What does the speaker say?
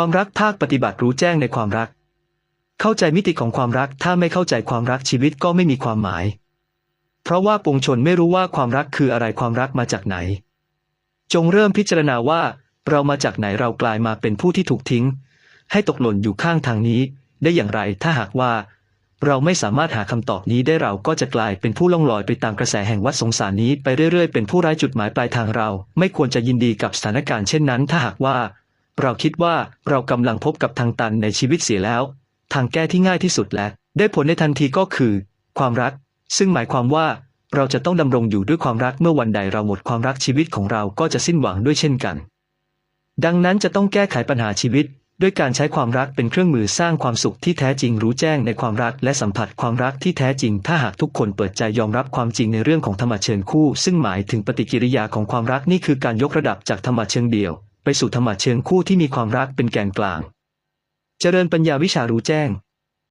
ความรักภาคปฏิบัติรู้แจ้งในความรัก เข้าใจมิติของความรักถ้าไม่เข้าใจความรักชีวิตก็ไม่มีความหมาย เพราะว่าปวงชนไม่รู้ว่าความรักคืออะไรความรักมาจากไหน จงเริ่มพิจารณาว่า เรามาจากไหนเรากลายมาเป็นผู้ที่ถูกทิ้ง ให้ตกหล่นอยู่ข้างทางนี้ ได้อย่างไรถ้าหากว่า เราไม่สามารถหาคำตอบนี้ได้เราก็จะกลายเป็นผู้ล่องลอยไปตามกระแสแห่งวัฏสงสารนี้ไปเรื่อยๆ เป็นผู้ไร้จุดหมายปลายทางเรา ไม่ควรจะยินดีกับสถานการณ์เช่นนั้น ถ้าหากว่า เราคิดว่าเรากำลังพบกับทางตันในชีวิตเสียแล้ว ทางแก้ที่ง่ายที่สุดและ ได้ผลในทันทีก็คือ ความรัก ซึ่งหมายความว่าเราจะต้องดำรงอยู่ด้วยความรักเมื่อวันใดเราหมดความรักชีวิตของเราก็จะสิ้นหวังด้วยเช่นกัน ดังนั้นจะต้องแก้ไขปัญหาชีวิต ด้วยการใช้ความรักเป็นเครื่องมือสร้างความสุขที่แท้จริงรู้แจ้งในความรักและสัมผัสความรักที่แท้จริง ถ้าหากทุกคนเปิดใจยอมรับความจริงในเรื่องของธรรมะเชิงคู่ ซึ่งหมายถึงปฏิกิริยาของความรักนี่คือการยกระดับจากธรรมะเชิงเดียว ไปสู่ธรรมะเชิงคู่ที่มีความรักเป็นแกนกลาง เจริญปัญญาวิชารู้แจ้ง